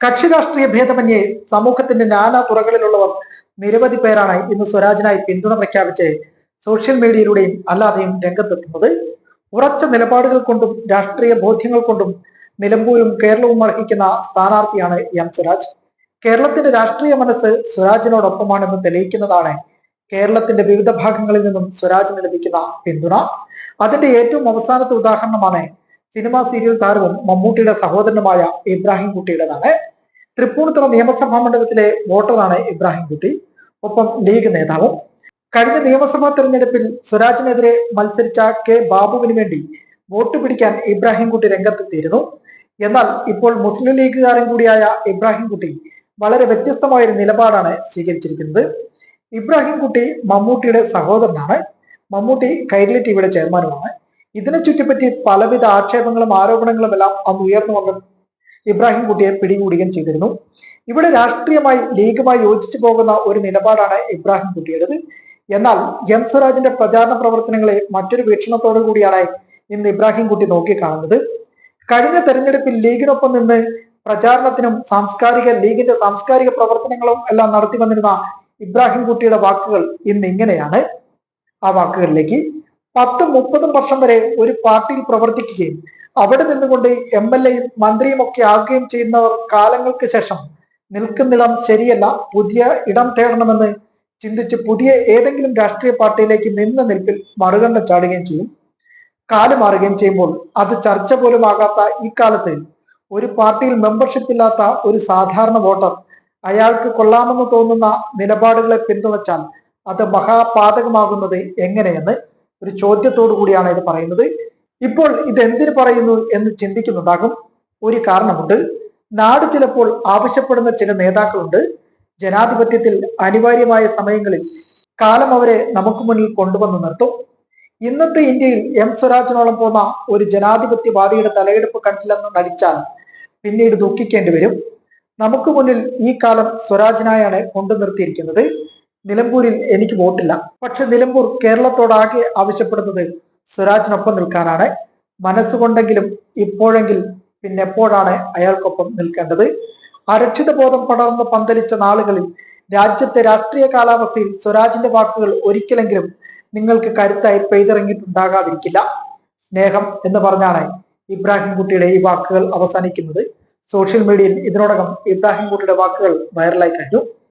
കക്ഷി രാഷ്ട്രീയ ഭേദമന്യേ സമൂഹത്തിന്റെ നാനാ തുറകളിലുള്ളവർ നിരവധി പേരാണ് ഇന്ന് സ്വരാജിനായി പിന്തുണ പ്രഖ്യാപിച്ച് സോഷ്യൽ മീഡിയയിലൂടെയും അല്ലാതെയും രംഗത്തെത്തുന്നത്. ഉറച്ച നിലപാടുകൾ കൊണ്ടും രാഷ്ട്രീയ ബോധ്യങ്ങൾ കൊണ്ടും നിലമ്പൂരും കേരളവും അർഹിക്കുന്ന സ്ഥാനാർത്ഥിയാണ് എം സ്വരാജ്. കേരളത്തിന്റെ രാഷ്ട്രീയ മനസ്സ് സ്വരാജിനോടൊപ്പമാണെന്ന് തെളിയിക്കുന്നതാണ് കേരളത്തിന്റെ വിവിധ ഭാഗങ്ങളിൽ നിന്നും സ്വരാജിന് ലഭിക്കുന്ന പിന്തുണ. അതിന്റെ ഏറ്റവും അവസാനത്തെ ഉദാഹരണമാണ് സിനിമാ സീരിയൽ താരവും മമ്മൂട്ടിയുടെ സഹോദരനുമായ ഇബ്രാഹിം കുട്ടിയുടേതാണ് തൃപ്പൂണിത്തുറ നിയമസഭാ മണ്ഡലത്തിലെ വോട്ടറാണ് ഇബ്രാഹിം കുട്ടി ഒപ്പം ലീഗ് നേതാവും. കഴിഞ്ഞ നിയമസഭാ തെരഞ്ഞെടുപ്പിൽ സ്വരാജിനെതിരെ മത്സരിച്ച കെ ബാബുവിന് വേണ്ടി വോട്ട് പിടിക്കാൻ ഇബ്രാഹിം കുട്ടി രംഗത്തെത്തിയിരുന്നു. എന്നാൽ ഇപ്പോൾ മുസ്ലിം ലീഗുകാരൻ കൂടിയായ ഇബ്രാഹിം കുട്ടി വളരെ വ്യത്യസ്തമായ ഒരു നിലപാടാണ് സ്വീകരിച്ചിരിക്കുന്നത്. ഇബ്രാഹിം കുട്ടി മമ്മൂട്ടിയുടെ സഹോദരനാണ്. മമ്മൂട്ടി കൈരളി ടിവിയുടെ ചെയർമാനുമാണ്. ഇതിനെ ചുറ്റിപ്പറ്റി പലവിധ ആക്ഷേപങ്ങളും ആരോപണങ്ങളും എല്ലാം അന്ന് ഉയർന്നു വന്ന് ഇബ്രാഹിം കുട്ടിയെ പിടികൂടുകയും ചെയ്തിരുന്നു. ഇവിടെ രാഷ്ട്രീയമായി ലീഗുമായി യോജിച്ചു പോകുന്ന ഒരു നിലപാടാണ് ഇബ്രാഹിം കുട്ടിയുടേത്. എന്നാൽ എം സ്വരാജിന്റെ പ്രചാരണ പ്രവർത്തനങ്ങളെ മറ്റൊരു വീക്ഷണത്തോടു കൂടിയാണ് ഇന്ന് ഇബ്രാഹിം കുട്ടി നോക്കിക്കാണുന്നത്. കഴിഞ്ഞ തെരഞ്ഞെടുപ്പിൽ ലീഗിനൊപ്പം നിന്ന് പ്രചാരണത്തിനും സാംസ്കാരിക ലീഗിന്റെ സാംസ്കാരിക പ്രവർത്തനങ്ങളും എല്ലാം നടത്തി വന്നിരുന്ന ഇബ്രാഹിം കുട്ടിയുടെ വാക്കുകൾ ഇന്ന് ഇങ്ങനെയാണ്. ആ വാക്കുകളിലേക്ക് പത്തും മുപ്പതും വർഷം വരെ ഒരു പാർട്ടിയിൽ പ്രവർത്തിക്കുകയും അവിടെ നിന്നുകൊണ്ട് എം എൽ എയും മന്ത്രിയും ഒക്കെ ആകുകയും ചെയ്യുന്നവർ കാലങ്ങൾക്ക് ശേഷം നിൽക്കുന്നിടം ശരിയല്ല. പുതിയ ഇടം തേടണമെന്ന് ചിന്തിച്ച് പുതിയ ഏതെങ്കിലും രാഷ്ട്രീയ പാർട്ടിയിലേക്ക് നിന്ന നിൽപ്പിൽ മറുകണ്ഠം ചാടുകയും ചെയ്യും. കാൽ മാറുകയും ചെയ്യുമ്പോൾ അത് ചർച്ച പോലും ആകാത്ത ഈ കാലത്ത് ഒരു പാർട്ടിയിൽ മെമ്പർഷിപ്പ് ഇല്ലാത്ത ഒരു സാധാരണ വോട്ടർ അയാൾക്ക് കൊള്ളാമെന്ന് തോന്നുന്ന നിലപാടുകളെ പിന്തുണച്ചാൽ അത് മഹാപാതകമാകുന്നത് എങ്ങനെയെന്ന് ഒരു ചോദ്യത്തോടു കൂടിയാണ് ഇത് പറയുന്നത്. ഇപ്പോൾ ഇത് എന്തിനു പറയുന്നു എന്ന് ചിന്തിക്കുന്നുണ്ടാകും ഒരു കാരണമുണ്ട്. നാട് ചിലപ്പോൾ ആവശ്യപ്പെടുന്ന ചില നേതാക്കളുണ്ട്. ജനാധിപത്യത്തിൽ അനിവാര്യമായ സമയങ്ങളിൽ കാലം അവരെ നമുക്ക് മുന്നിൽ കൊണ്ടുവന്ന് നിർത്തും. ഇന്നത്തെ ഇന്ത്യയിൽ എം സ്വരാജിനോളം പോന്ന ഒരു ജനാധിപത്യവാദിയുടെ തലയെടുപ്പ് കണ്ടില്ലെന്ന് നടിച്ചാൽ പിന്നീട് ദുഃഖിക്കേണ്ടി വരും. നമുക്ക് മുന്നിൽ ഈ കാലം സ്വരാജിനായാണ് കൊണ്ടു നിർത്തിയിരിക്കുന്നത് നിലമ്പൂരിൽ എനിക്ക് വോട്ടില്ല. പക്ഷെ നിലമ്പൂർ കേരളത്തോടാകെ ആവശ്യപ്പെടുന്നത് സ്വരാജിനൊപ്പം നിൽക്കാനാണ്. മനസ്സുകൊണ്ടെങ്കിലും ഇപ്പോഴെങ്കിൽ പിന്നെ എപ്പോഴാണ് അയാൾക്കൊപ്പം നിൽക്കേണ്ടത്. അരക്ഷിത ബോധം പടർന്ന് പന്തലിച്ച നാളുകളിൽ രാജ്യത്തെ രാഷ്ട്രീയ കാലാവസ്ഥയിൽ സ്വരാജിന്റെ വാക്കുകൾ ഒരിക്കലെങ്കിലും നിങ്ങൾക്ക് കരുത്തായി പെയ്തിറങ്ങിയിട്ടുണ്ടാകാതിരിക്കില്ല. സ്നേഹം എന്ന് പറഞ്ഞാണ് ഇബ്രാഹിം കുട്ടിയുടെ ഈ വാക്കുകൾ അവസാനിക്കുന്നത്. സോഷ്യൽ മീഡിയയിൽ ഇതിനോടകം ഇബ്രാഹിം കുട്ടിയുടെ വാക്കുകൾ വൈറലായി കഴിഞ്ഞു.